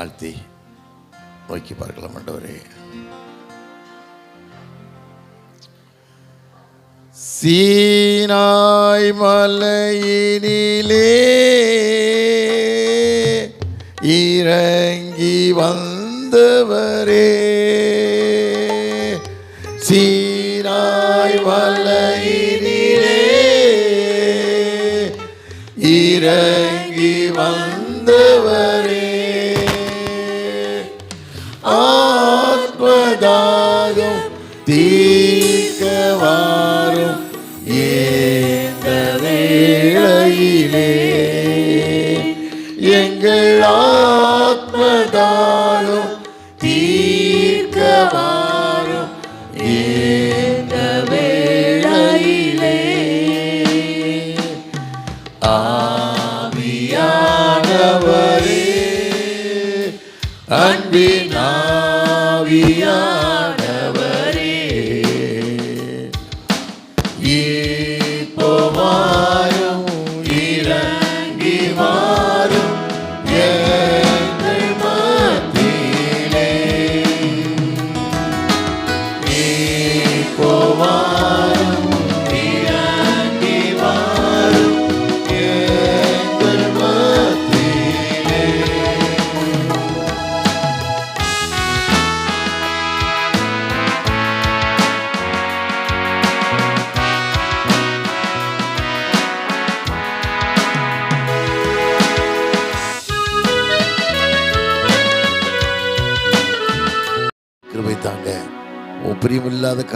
தாழ்த்தி நோக்கி பார்க்கலாம் ஆண்டவரே. சீனாய் மலையினிலே இறங்கி வந்தவரே. ஆத்மதாகம் தீர்க்க வாரும் வேளையிலே? ஆவியானவரே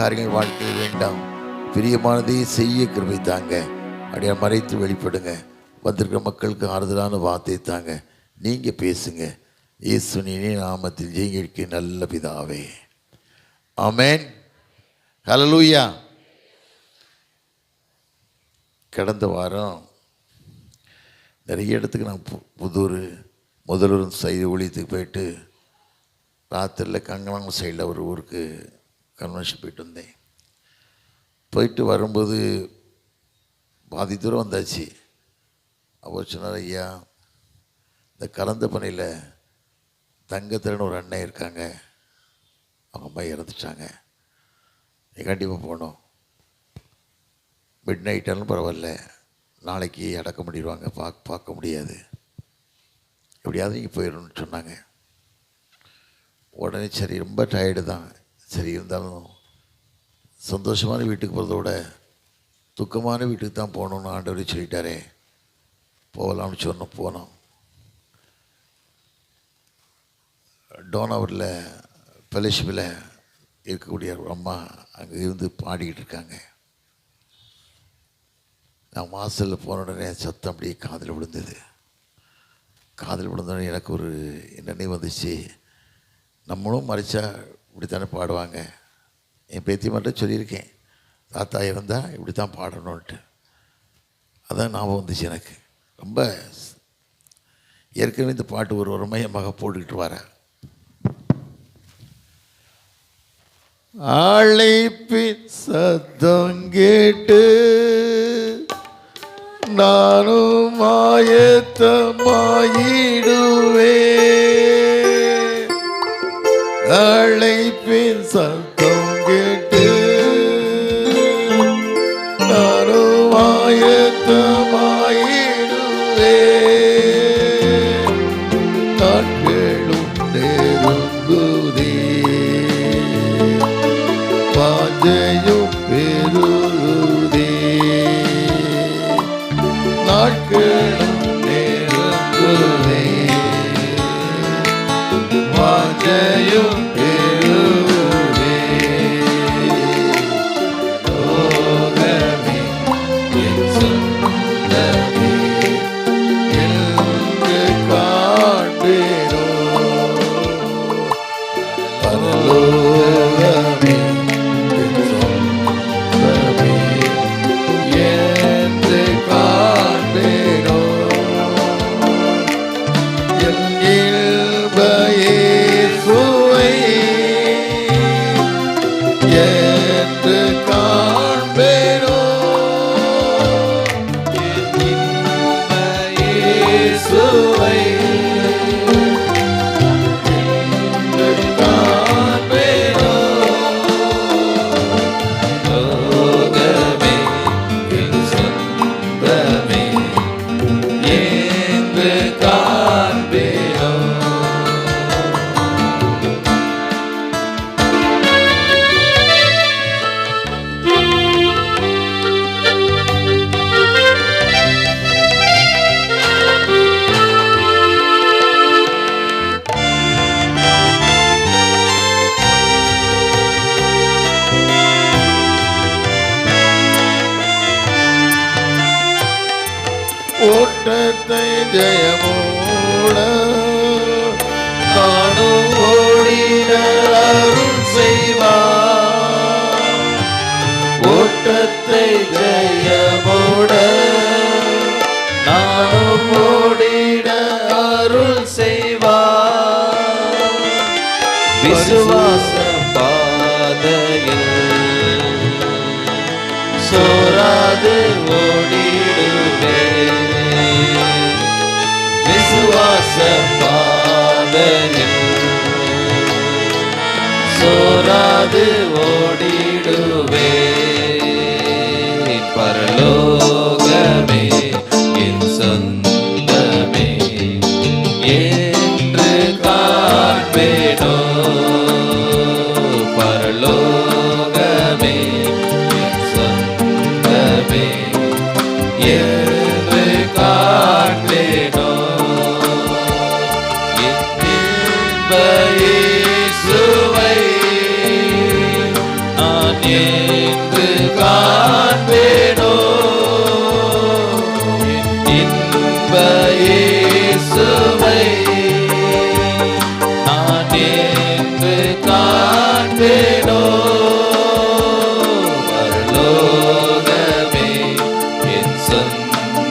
காரியங்கள் வாழ்க்கையில் வேண்டாம். பிரியமானதை செய்ய கிருபை தாங்க. அப்படியே மறைத்து வெளிப்படுங்க. வந்திருக்கிற மக்களுக்கு ஆறுதலான வார்த்தை தாங்க. நீங்கள் பேசுங்க. இயேசுனினே நாமத்தில் ஜெயிக்க நல்ல பிதாவே. ஆமேன். ஹலலூயா கடந்த வாரம் நிறைய இடத்துக்கு நான் பு- புதூர் முதலூர் சைடு ஊழியத்துக்கு போயிட்டு ராத்திரியில் கங்கணம் சைடில் ஒரு ஊருக்கு கன்வென்ஷன் போயிட்டு வந்தேன். போயிட்டு வரும்போது பாதி தூரம் வந்தாச்சு. அவர் சொன்னார் ஐயா இந்த கலந்த பணியில் தங்கத்திறன் ஒரு அண்ணன் இருக்காங்க. அவங்க அம்மா இறந்துட்டாங்க. நீ கண்டிப்பாக போகணும். மிட் நைட்டாலும் பரவாயில்ல. நாளைக்கு அடக்க முடிடுவாங்க பார்க்க பார்க்க முடியாது. எப்படியாவது நீங்கள் போயிடணும்னு சொன்னாங்க. உடனே சரி ரொம்ப டயர்டு தான். சரி இருந்தாலும் சந்தோஷமான வீட்டுக்கு போகிறத விட துக்கமான வீட்டுக்கு தான் போகணுன்னு ஆண்டவர் சொல்லிட்டாரே. போகலாம்னு சொன்னோம் போனோம். டோனவரில் ஃபெலோஷிப்பில் இருக்கக்கூடிய ஒரு அம்மா அங்கே இருந்து பாடிக்கிட்டு இருக்காங்க. நான் வாசலில் போன உடனே சத்தம் அப்படியே காதில் விழுந்தது. காதில் விழுந்தோடனே எனக்கு ஒரு நினைவு வந்துச்சு. நம்மளும் மறைச்சா இப்படித்தானே பாடுவாங்க. என் பேத்தி மட்டும் சொல்லியிருக்கேன். தாத்தா இருந்தால் இப்படி தான் பாடணுன்ட்டு அதான் ஞாபகம் வந்துச்சு எனக்கு. ரொம்ப ஏற்கனவே இந்த பாட்டு ஒரு ஒரு என் மக போட்டுக்கிட்டு வரேன் அழைப்பின் சத்தம் கேட்டு நானும் மாயத்தமாயிடுவேன் அழைப்பின் சத்தம் கேட்க ஜெயமோட நானும் ஓடிட அருள் செய்வார் விசுவாச பாதையில் சோராது ஓடிடுவே விசுவாச பாதையில் சோராது Love.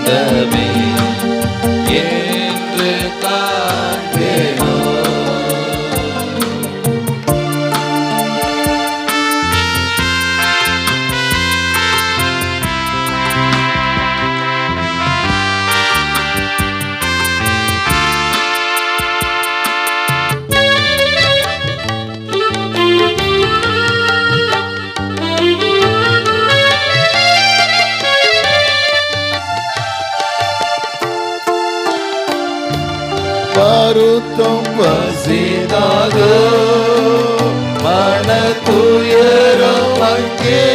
تبين again.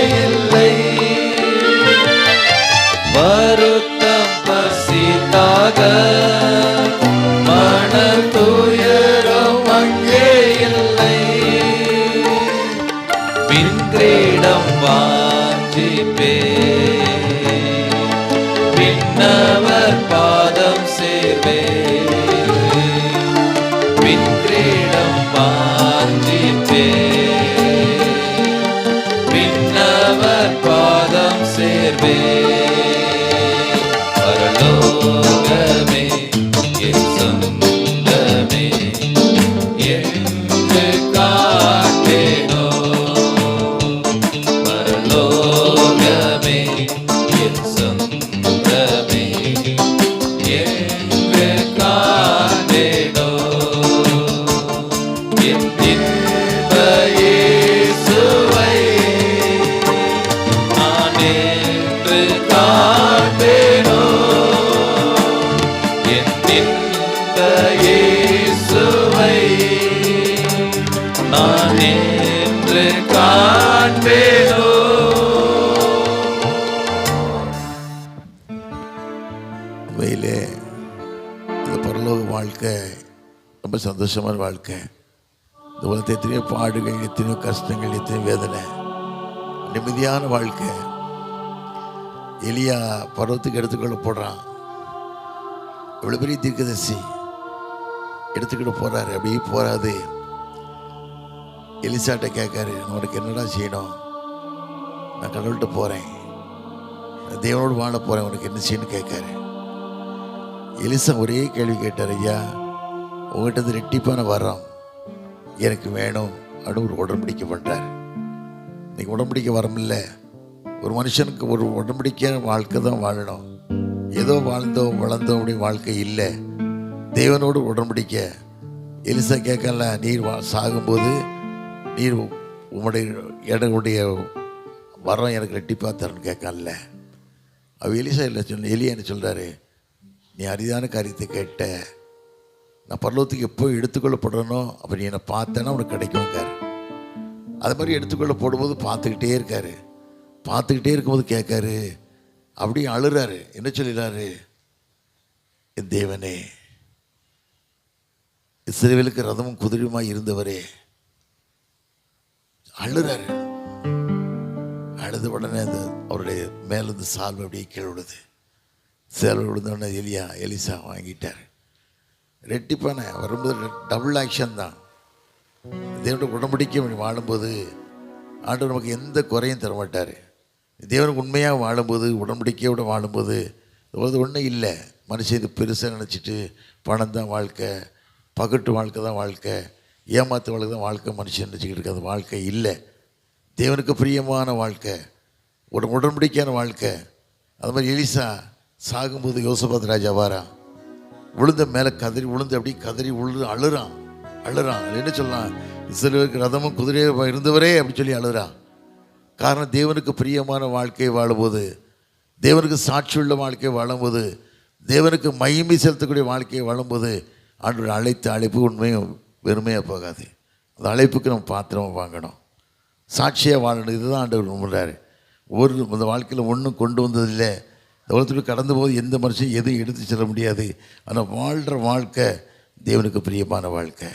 காண்பேனோ உண்மையிலே இந்த பரலோக வாழ்க்கை ரொம்ப சந்தோஷமான வாழ்க்கை. இந்த உலகத்தை எத்தனையோ பாடுகள் எத்தனையோ கஷ்டங்கள் எத்தனையோ வேதனை. நிம்மதியான வாழ்க்கை. எலியா பருவத்துக்கு எடுத்துக்கொள்ள போடுறான் இவ்வளோ பெரிய தீர்க்கதரிசி எடுத்துக்கிட்டு போறாரு. அப்படியே போறாது. எலிசாட்ட கேட்காரு உனக்கு என்னடா செய்யணும்? நான் கடவுள்கிட்ட போகிறேன் தேவனோடு வாழ போகிறேன் உனக்கு என்ன செய்யணும்னு கேட்காரு. எலிசா ஒரே கேள்வி கேட்டார் ஐயா உங்கள்கிட்ட இருந்து ரெட்டிப்பான வரோம் எனக்கு வேணும். அப்படின்னு ஒரு உடன்படிக்கை பண்ணுறார் இன்னைக்கு உடன்படிக்கை வரமில்ல ஒரு மனுஷனுக்கு ஒரு உடன்படிக்கை வாழ்க்கை தான் வாழணும். ஏதோ வாழ்ந்தோம் வளர்ந்தோம் அப்படி வாழ்க்கை இல்லை. தேவனோடு உடன்படிக்க. எலிசா கேட்கல நீர் வா சாகும்போது நீர் உம்முடைய இடங்களுடைய வரம் எனக்கு ரெட்டிப்பாக தரணும் கேட்கல அவ எலிசா இல்லை சொன்ன எலியா என்ன சொல்கிறாரு நீ அரிதான காரியத்தை கேட்ட. நான் பரலோகத்துக்கு எப்போ எடுத்துக்கொள்ளப்படணும் அப்போ நீ என்னை பார்த்தேன்னா உனக்கு கிடைக்கும்காரு அது மாதிரி எடுத்துக்கொள்ள போடும்போது பார்த்துக்கிட்டே இருக்காரு. பார்த்துக்கிட்டே இருக்கும்போது கேட்காரு. அப்படியே அழுறாரு. என்ன சொல்லிடுறாரு என் தேவனே இஸ்ரேவேலுக்கு ரதமும் குதிரையுமாய் இருந்தவரே அழுறாரு. அழுத உடனே அந்த அவருடைய மேலிருந்து சால்வை அப்படியே கீழே விடுது சேலை விழுந்தோடனே எலியா எலிசா வாங்கிட்டார். ரெட்டிப்பான வரும்போது டபுள் ஆக்ஷன் தான். தேவனுடைய உடம்படிக்கை வாழும்போது ஆண்டவர் நமக்கு எந்த குறையும் தர மாட்டார் தேவனுக்கு உண்மையாக வாழும்போது உடம்படிக்கையோடு வாழும்போது அது ஒன்றும் இல்லை. மனுஷன் இது பெருசாக நினச்சிட்டு பணம் தான் வாழ்க்கை பகட்டு வாழ்க்கை தான் வாழ்க்கை. ஏமாத்து தான் வாழ்க்கை மனுஷன் நினச்சிக்கிட்டு இருக்க வாழ்க்கை இல்லை. தேவனுக்கு பிரியமான வாழ்க்கை. ஒரு உடன்படிக்கையான வாழ்க்கை. அது மாதிரி எலிசா சாகும்போது யோசபாத் ராஜா வாரா விழுந்த மேலே கதறி விழுந்து அப்படியே கதறி உழுது அழுறான். அழுறான். என்ன சொல்லலாம்? இஸ்ரேலுக்கு ரதமும் குதிரையும் இருந்தவரே அப்படி சொல்லி அழுறான். காரணம் தேவனுக்கு பிரியமான வாழ்க்கையை வாழும்போது தேவனுக்கு சாட்சியுள்ள வாழ்க்கையை வாழும்போது தேவனுக்கு மகிமை செலுத்தக்கூடிய வாழ்க்கையை வாழும்போது ஆண்டோட அழைத்த அழைப்பு உண்மையும் வெறுமையாக போகாது. அந்த அழைப்புக்கு நம்ம பாத்திரமாக வாங்கணும். சாட்சியாக வாழணும். இதுதான் ஆண்டவர் விரும்புகிறாரு ஒரு இந்த வாழ்க்கையில் ஒன்றும் கொண்டு வந்ததில்லை. இந்த உலகத்துக்கு கடந்த போது எந்த மனுஷன் எதுவும் எடுத்து செல்ல முடியாது. ஆனால் வாழ்கிற வாழ்க்கை தேவனுக்கு பிரியமான வாழ்க்கை.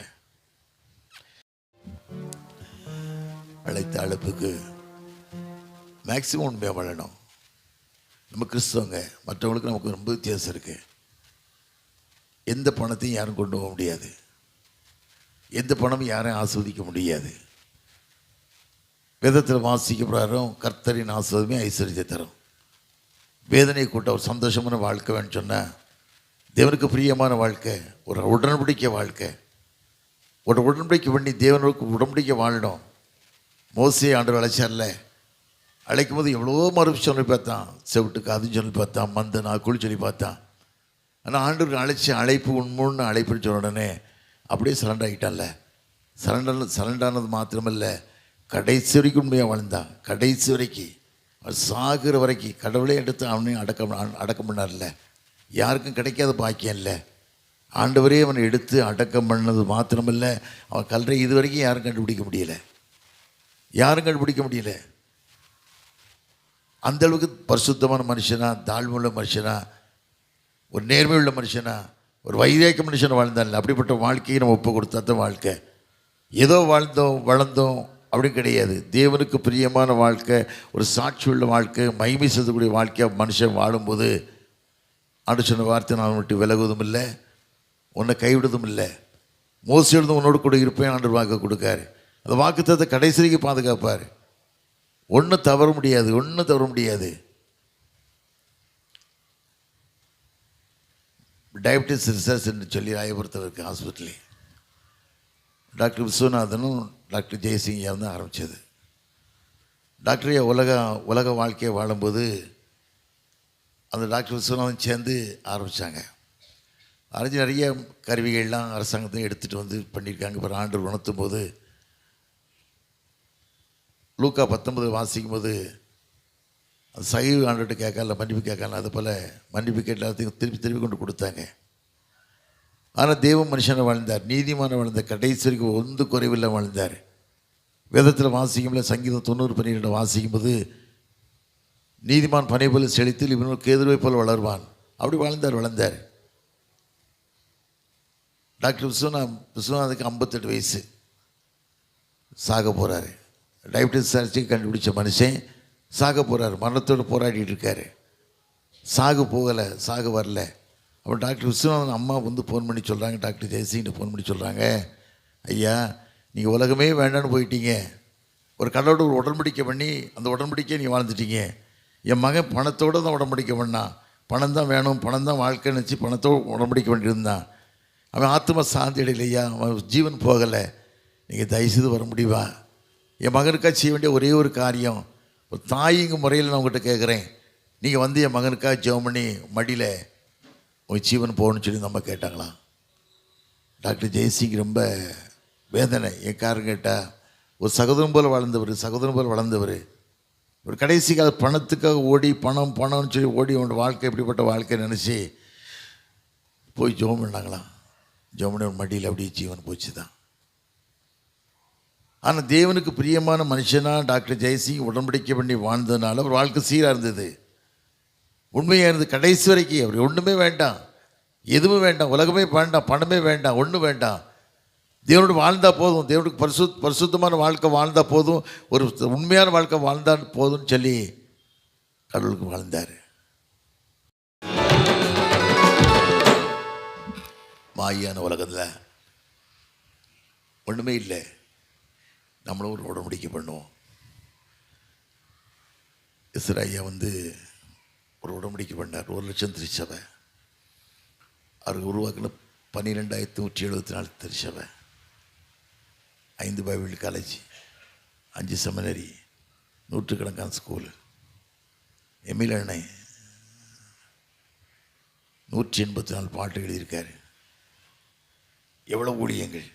அழைத்த அழைப்புக்கு மேக்சிமம் உண்மையாக வாழணும். நம்ம கிறிஸ்தவங்க மற்றவங்களுக்கு நமக்கு ரொம்ப வித்தியாசம் இருக்குது எந்த பணத்தையும் யாரும் கொண்டு போக முடியாது. எந்த பணமும் யாரையும் ஆஸ்வதிக்க முடியாது. வேதத்தில் வாசிக்கப்படுறோம் கர்த்தரின் ஆஸ்வதமே ஐஸ்வர்யத்தை தரும். வேதனை கூட்ட ஒரு சந்தோஷமான வாழ்க்கை வேணும்னு சொன்னால் தேவனுக்கு பிரியமான வாழ்க்கை ஒரு உடன்படிக்கை வாழ்க்கை. ஒரு உடன்படிக்கை பண்ணி தேவனுக்கு உடன்படிக்கை வாழணும். மோசே ஆண்டு அழைச்சார்ல அழைக்கும் போது எவ்வளோ மறுப்பு சொல்லி பார்த்தான். செவிட்டுக்கு அது சொல்லி பார்த்தான் மந்த குழி சொல்லி பார்த்தான். ஆனால் ஆண்டவருக்கு அழைச்சி அழைப்பு உண்மைன்னு அழைப்புன்னு சொன்ன உடனே அப்படியே சரண்டர் ஆகிட்டான்ல சரண்டர் சரண்டானது மாத்திரமல்ல கடைசி வரைக்கும் உண்மையாக வாழ்ந்தான் கடைசி வரைக்கும் சாகிற வரைக்கும் கடவுளே எடுத்து அவனையும் அடக்கம் அடக்கம் பண்ணார்ல. யாருக்கும் கிடைக்காத பாக்கியம் இல்லை. ஆண்டவரே அவனை எடுத்து அடக்கம் பண்ணது மாத்திரமல்ல அவன் கல்றை இது வரைக்கும் யாரும் கண்டுபிடிக்க முடியல. யாரும் கண்டுபிடிக்க முடியல. அந்தளவுக்கு பரிசுத்தமான மனுஷனா தாழ்வுள்ள மனுஷனா ஒரு நேர்மையுள்ள மனுஷனா ஒரு வைரேக்க மனுஷனை வாழ்ந்தாள் அப்படிப்பட்ட வாழ்க்கையை நம்ம ஒப்பு கொடுத்தா தான் வாழ்க்கை. ஏதோ வாழ்ந்தோம் வளர்ந்தோம் அப்படி கிடையாது. தேவனுக்கு பிரியமான வாழ்க்கை ஒரு சாட்சி உள்ள வாழ்க்கை மகிமை செய்தக்கூடிய வாழ்க்கையாக மனுஷன் வாழும்போது ஆண்டு சொன்ன வார்த்தை நான் விட்டு விலகுவதும் இல்லை உன்னை கைவிடுவதும் இல்லை. மோசி எழுதும் உன்னோடு கூட இருப்பேன் ஆண்டு வாக்கு கொடுக்காரு. அந்த வாக்குத்தத்தை கடைசிக்கு பாதுகாப்பார். ஒன்றும் தவற முடியாது ஒன்றும் தவற முடியாது. டயபிட்டிஸ் ரிசர்ச் என்று சொல்லி ராயபுரத்தில் இருக்குது ஹாஸ்பிட்டலே டாக்டர் விஸ்வநாதனும் டாக்டர் ஜெயசிங் தான் ஆரம்பித்தது டாக்டரையா உலக உலக வாழ்க்கையை வாழும்போது அந்த டாக்டர் விஸ்வநாதன் சேர்ந்து ஆரம்பித்தாங்க ஆரம்பிச்சு நிறைய கருவிகள்லாம் அரசாங்கத்தையும் எடுத்துகிட்டு வந்து பண்ணியிருக்காங்க. இப்போ ஆண்டு உணர்த்தும் போது லூக்கா பத்தொன்பது வாசிக்கும் போது அது சைவ ஆண்டுகிட்ட கேட்கல மன்னிப்பு கேட்கல அது போல் மன்னிப்பு கேட்ட எல்லாத்தையும் திருப்பி திருப்பி கொண்டு கொடுத்தாங்க. ஆனால் தேவ மனுஷனை வாழ்ந்தார் நீதிமான வாழ்ந்த கடைசி வரைக்கும் ஒன்று குறைவில்லை வாழ்ந்தார். வேதத்தில் வாசிக்கும்போது சங்கீதம் தொண்ணூறு பன்னிரெண்டு வாசிக்கும்போது நீதிமான் பனை போல செழித்தில் இவனுக்கு எதிர்வை போல் வளர்வான். அப்படி வாழ்ந்தார் வளர்ந்தார். டாக்டர் விஸ்வநா விஸ்வநாதுக்கு ஐம்பத்தெட்டு வயசு. சாக போகிறாரு டயபிட்டிஸ் சர்ஜரி கண்டுபிடிச்ச மனுஷன். சாக போகிறார் மரணத்தோடு போராடிட்டு இருக்காரு. சாகு போகலை சாகு வரல. அப்போ டாக்டர் விஸ்வநாதன் அம்மா வந்து ஃபோன் பண்ணி சொல்கிறாங்க டாக்டர் ஜெயசிங்கிட்ட ஃபோன் பண்ணி சொல்கிறாங்க ஐயா நீங்கள் உலகமே வேண்டான்னு போயிட்டீங்க. ஒரு கடவுளோட ஒரு உடன்படிக்கை பண்ணி அந்த உடன்படிக்கையை நீங்கள் வாழ்ந்துட்டீங்க. என் மகன் பணத்தோடு தான் உடம்படிக்கை பண்ணான் பணம் தான் வேணும் பணம் தான் வாழ்க்கை நினச்சி பணத்தோடு உடம்படிக்க வேண்டியிருந்தான் அவன் ஆத்ம சாந்தி அடையிலையா அவன் ஜீவன் போகலை. நீங்கள் தயவுசெய்து வர முடியுமா? என் மகனுக்காக செய்ய வேண்டிய ஒரே ஒரு காரியம் ஒரு தாயிங்க முறையில் நான் உங்கள்கிட்ட கேட்குறேன் நீங்கள் வந்து என் மகனுக்காக ஜெபம் பண்ணி மடியில் உங்கள் ஜீவன் போகணும்னு சொல்லி நம்ம கேட்டாங்களாம் டாக்டர் ஜெயசிங் ரொம்ப வேதனை. என் காரணம் கேட்டால் ஒரு சகோதரன் போல் வளர்ந்தவர் சகோதரன் போல் வளர்ந்தவர். ஒரு கடைசி கால பணத்துக்காக ஓடி பணம் பணம்னு சொல்லி ஓடி அவனோட வாழ்க்கை எப்படிப்பட்ட வாழ்க்கை நினச்சி போய் ஜோம் பண்ணாங்களாம். ஜோம் பண்ணி ஒரு மடியில் அப்படியே ஜீவன் போச்சு தான் ஆனால் தேவனுக்கு பிரியமான மனுஷனாக டாக்டர் ஜெயசிங் உடன்படிக்கை பண்ணி வாழ்ந்ததுனால அவர் வாழ்க்கை சீராக இருந்தது. உண்மையாக இருந்தது. கடைசி வரைக்கும் அவர் ஒன்றுமே வேண்டாம். எதுவும் வேண்டாம். உலகமே வேண்டாம். பணமே வேண்டாம். ஒன்றும் வேண்டாம். தேவனோடு வாழ்ந்தால் போதும். தேவனுக்கு பரிசு பரிசுத்தமான வாழ்க்கை வாழ்ந்தால் போதும். ஒரு உண்மையான வாழ்க்கை வாழ்ந்தால் போதும்னு சொல்லி கடவுளுக்கு வாழ்ந்தார். மாயான உலகத்தில் ஒன்றுமே இல்லை. நம்மளும் ஒரு உடம்படிக்கை பண்ணுவோம். இஸ்ராயா வந்து ஒரு உடம்படிக்கை பண்ணார். ஒரு லட்சம் திருச்சபை. அவர் உருவாக்கின பன்னிரெண்டாயிரத்தி நூற்றி எழுபத்தி நாலு திருச்சபை. ஐந்து பைபிள் காலேஜ் அஞ்சு செமினரி நூற்றுக்கணக்கான ஸ்கூலு. எமில் அண்ணை நூற்றி எண்பத்தி நாலு பாட்டு எழுதியிருக்காரு. எவ்வளோ ஊழியங்கள்?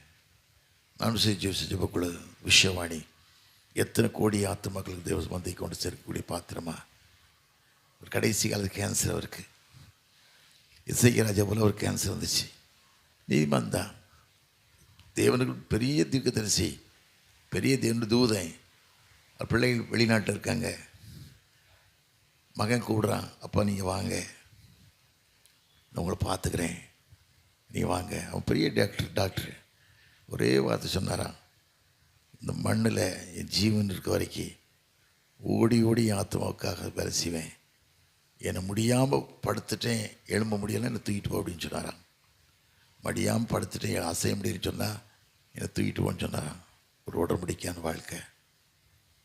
நான் செஞ்சு ஜெபக்குள்ள விஷயவாணி. எத்தனை கோடி ஆத்துமக்களுக்கு தேவ மந்தை கொண்டு சேர்க்கக்கூடிய பாத்திரமா? ஒரு கடைசி காலத்து கேன்சர் அவருக்கு இசைக்கராஜா போல ஒரு கேன்சர் வந்துச்சு. நீதிமான் தான் தேவனுக்கு பெரிய தீர்க்கதரிசி பெரிய தேவனு தூதன். அவர் பிள்ளைகள் வெளிநாட்டில் இருக்காங்க. மகன் கூப்பிட்றான் அப்பா நீங்கள் வாங்க. நான் உங்களை பார்த்துக்கிறேன். நீ வாங்க. அவன் பெரிய டாக்டர் டாக்டர். ஒரே வார்த்தை சொன்னாராம். இந்த மண்ணில் என் ஜீவன் இருக்க வரைக்கும் ஓடி ஓடி என் ஆத்மாவுக்காக வேலை செய்வேன். என்னை முடியாமல் படுத்துட்டேன் எழும்ப முடியலை என்னை தூக்கிட்டு போ அப்படின்னு சொன்னாராம். மடியாமல் படுத்துட்டேன் என் அசைய முடியும்னு சொன்னால் என்னை தூக்கிட்டு போன்னு சொன்னாராம். ஒரு உடம்படிக்கான வாழ்க்கை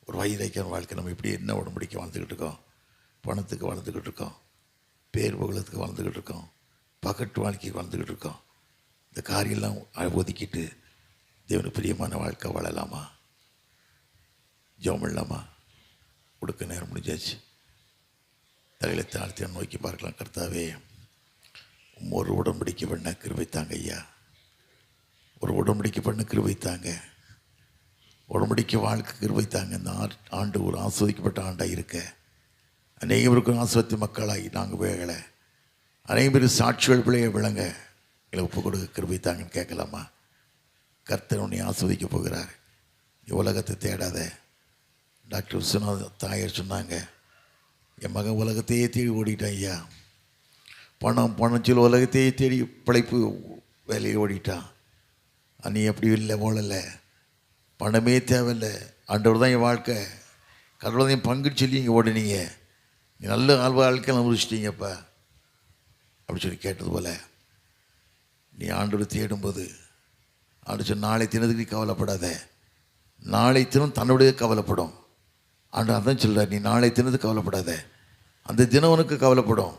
ஒரு வயிறைக்கான வாழ்க்கை. நம்ம இப்படி என்ன உடம்படிக்க வாழ்ந்துக்கிட்டு இருக்கோம்? பணத்துக்கு வாழ்ந்துக்கிட்டு இருக்கோம். பேர் புகழத்துக்கு வாழ்ந்துக்கிட்டு இருக்கோம். பகட்டு வாழ்க்கைக்கு வாழ்ந்துக்கிட்டு இருக்கோம். இந்த காரியெல்லாம் ஒதுக்கிட்டு தேவனுக்கு பிரியமான வாழ்க்கை வாழலாமா? ஜெபம் பண்ணலாமா கொடுக்க நேரம் முடிஞ்சாச்சு. தலையில தாழ்த்தி நோக்கி பார்க்கலாம் கர்த்தாவே. ஒரு உடம்படிக்கை பண்ண கிருபை தாங்க ஐயா. ஒரு உடம்படிக்கை பண்ண கிருபை தாங்க. உடம்படிக்கை வாழ்க்கை கிருபை தாங்க. இந்த ஆ- ஆண்டு ஒரு ஆஸ்வதிக்கப்பட்ட ஆண்டாக இருக்க. அநேகருக்கும் ஆஸ்வதி மக்களாகி நாங்கள் வேகலை அனைவரும் சாட்சிகள் பிள்ளைய விளங்க. எங்களை ஒப்பு கொடுக்க கிருபை தாங்கன்னு கேட்கலாமா? கர்த்தர் உன்னை ஆஸ்வதிக்க போகிறார். நீ உலகத்தை தேடாத. டாக்டர் விஸ்வநாத் தாயர் சொன்னாங்க என் மகன் உலகத்தையே தேடி ஓடிட்டான் ஐயா. பணம் பணம் சொல்லி உலகத்தையே தேடி பிழைப்பு வேலையை ஓடிட்டான். நீ அப்படி இல்லை ஓடலை. பணமே தேவையில்லை. ஆண்டவர் தான் என் வாழ்க்கை. கடவுளையும் பங்கு சொல்லி இங்கே ஓடினீங்க. நீ நல்ல ஆள் வாழ்க்கை அனுபவிச்சிட்டீங்கப்பா அப்படி சொல்லி கேட்டது போல் நீ ஆண்டோடு தேடும்போது ஆண்டு சொன்ன நாளை தினத்துக்கு நீ கவலைப்படாத. நாளை தினம் தன்னுடைய கவலைப்படும். ஆண்டு அதான் சொல்கிறார் நீ நாளை தினத்துக்கு கவலைப்படாத. அந்த தினம் உனக்கு கவலைப்படும்.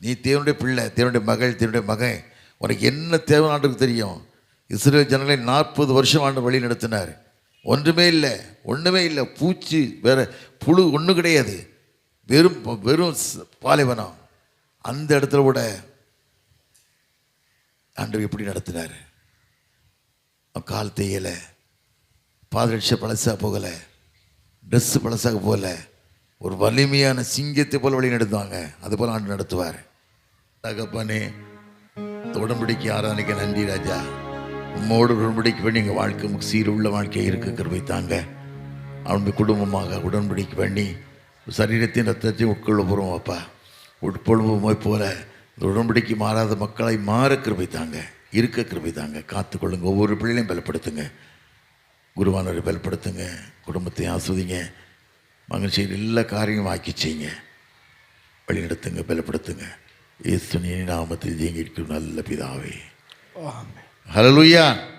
நீ தேவனுடைய பிள்ளை தேவனுடைய மகள் தேவனுடைய மகன் உனக்கு என்ன தேவை ஆண்டுக்கு தெரியும். இஸ்ரேல் ஜனங்களை நாற்பது வருஷம் ஆண்டு வழி நடத்தினார். ஒன்றுமே இல்லை ஒன்றுமே இல்லை. பூச்சி வேற புழு ஒன்றும் கிடையாது. வெறும் வெறும் பாலைவனம். அந்த இடத்துல கூட ஆண்டவர் எப்படி நடத்தினார்? கால் தேயலை பாதரட்சை பழசாக போகலை ட்ரெஸ்ஸு பழசாக போகல ஒரு வலிமையான சிங்கத்தை போல் வழி நடத்துவாங்க. அது போல் ஆண்டு நடத்துவார். தகப்பனே இந்த உடன்படிக்கை ஆராதனைக்கு நன்றி ராஜா. உம்மோடு உடன்படிக்கை பண்ணி எங்கள் வாழ்க்கை சீருள்ள வாழ்க்கை இருக்க கருவை தாங்க. அவனுடைய குடும்பமாக உடன்படிக்கை பண்ணி சரீரத்தையும் ரத்தத்தையும் உட்கொள்ள போகிறோம் அப்பா. உட்கொள்வோமை போல இந்த உடன்படிக்கை மாறாத மக்களை மாற கிருபை தாங்க. இருக்க கிருபை தாங்க காத்துக்கொள்ளுங்க. ஒவ்வொரு பிள்ளைகளையும் பலப்படுத்துங்க. குருவானவரை பலப்படுத்துங்க. குடும்பத்தை ஆஸ்வதிங்க. மகிழ்ச்சியில் எல்லா காரியமும் ஆக்கி செய்யுங்க. வழிநடத்துங்க பலப்படுத்துங்க. இயேசுனின் நாமத்தில் ஜெயங்கிருக்கும் நல்ல பிதாவே. ஹalleluya.